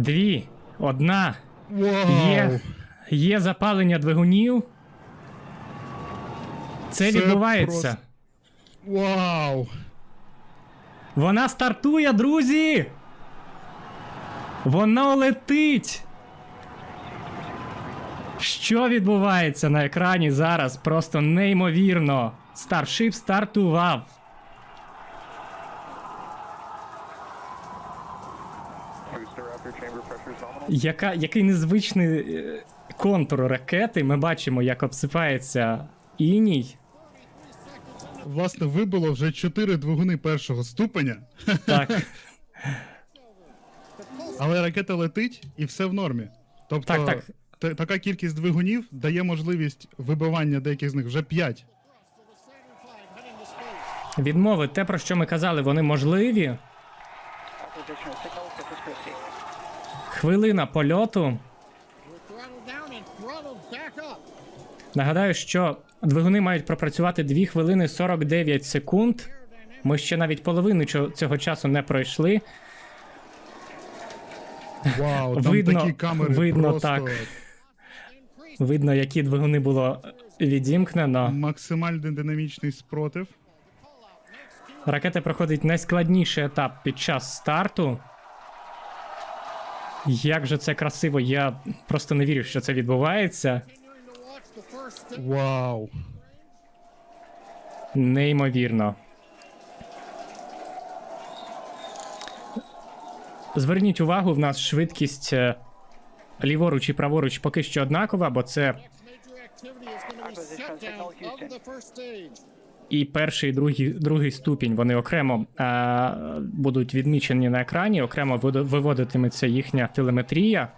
Дві. Одна. Є, є запалення двигунів. Це, Це відбувається. просто- Вау! Вона стартує, друзі! Воно летить! Що відбувається на екрані зараз? Просто неймовірно. Старшип стартував. Яка, який незвичний е, контур ракети. Ми бачимо, як обсипається іній. Власне, вибило вже 4 двигуни першого ступеня, Так, але ракета летить і все в нормі. Тобто, Так, так. та- така кількість двигунів дає можливість вибивання деяких з них вже 5. відмови, те, про що ми казали, вони можливі. Хвилина польоту. Нагадаю, що двигуни мають пропрацювати 2 хвилини 49 секунд. Ми ще навіть половину цього часу не пройшли. Вау, там Видно- такі камери видно просто так. Видно, які двигуни було відімкнено. максимальний динамічний спротив. Ракета проходить найскладніший етап під час старту. Як же це красиво, я просто не вірю, що це відбувається. Вау. Неймовірно. Зверніть увагу, в нас швидкість е, ліворуч і праворуч поки що однакова, бо це І перший, і другий, другий ступінь. Вони окремо е, будуть відмічені на екрані, окремо виводитиметься їхня телеметрія.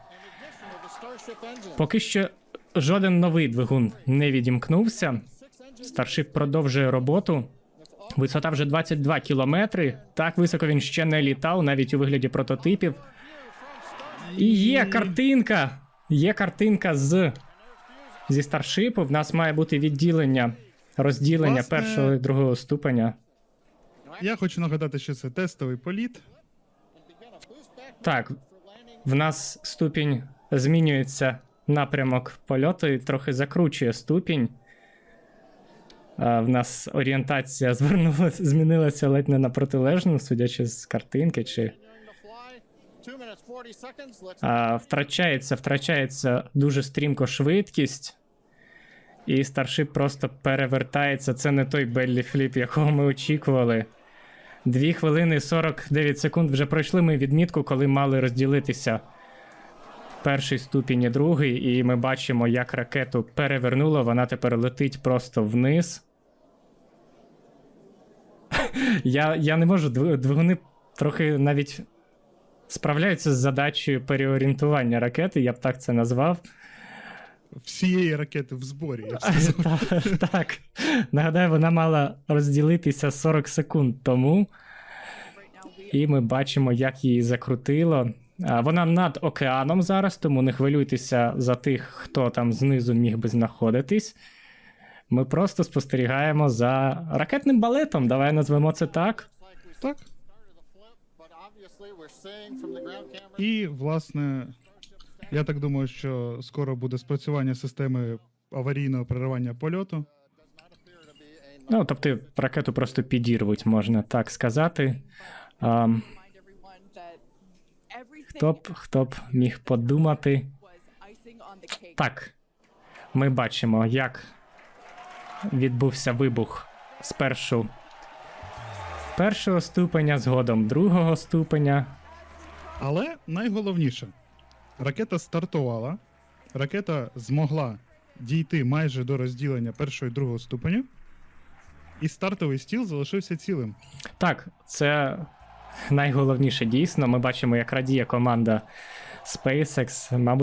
Поки що жоден новий двигун не відімкнувся. Старшип продовжує роботу. Висота вже 22 кілометри. Так високо він ще не літав, навіть у вигляді прототипів. І є картинка. Є картинка з зі старшипу. В нас має бути відділення, розділення Власне- першого і другого ступеня. Я хочу нагадати, що це тестовий політ. Так, в нас ступінь змінюється напрямок польоту і трохи закручує ступінь. А, в нас орієнтація звернулася, змінилася ледь не на протилежну, судячи з картинки, чи Continuing to fly. Two minutes, 40 seconds. Let's а, втрачається, втрачається дуже стрімко швидкість. І старшип просто перевертається. Це не той Беллі Фліп, якого ми очікували. 2 хвилини 49 секунд вже пройшли ми відмітку, коли мали розділитися перший ступінь і другий, і ми бачимо, як ракету перевернуло. Вона тепер летить просто вниз. Я, я не можу, двигуни трохи навіть справляються з задачею переорієнтування ракети, я б так це назвав. Всієї ракети в зборі. Я б сказав. Та- Так. Нагадаю, вона мала розділитися 40 секунд тому. І ми бачимо, як її закрутило. А, Вона над океаном зараз, тому не хвилюйтеся за тих, хто там знизу міг би знаходитись. Ми просто спостерігаємо за ракетним балетом. Давай назвемо це так. Так. І, власне, я так думаю, що скоро буде спрацювання системи аварійного переривання польоту. Ну, тобто ракету просто підірвуть, можна так сказати. А, хто б, хто б міг подумати. Так, ми бачимо, як відбувся вибух спершу першого ступеня, згодом другого ступеня. Але найголовніше, ракета стартувала, ракета змогла дійти майже до розділення першого і другого ступеню. і стартовий стіл залишився цілим. Так, це найголовніше дійсно. Ми бачимо, як радіє команда SpaceX. Мабуть,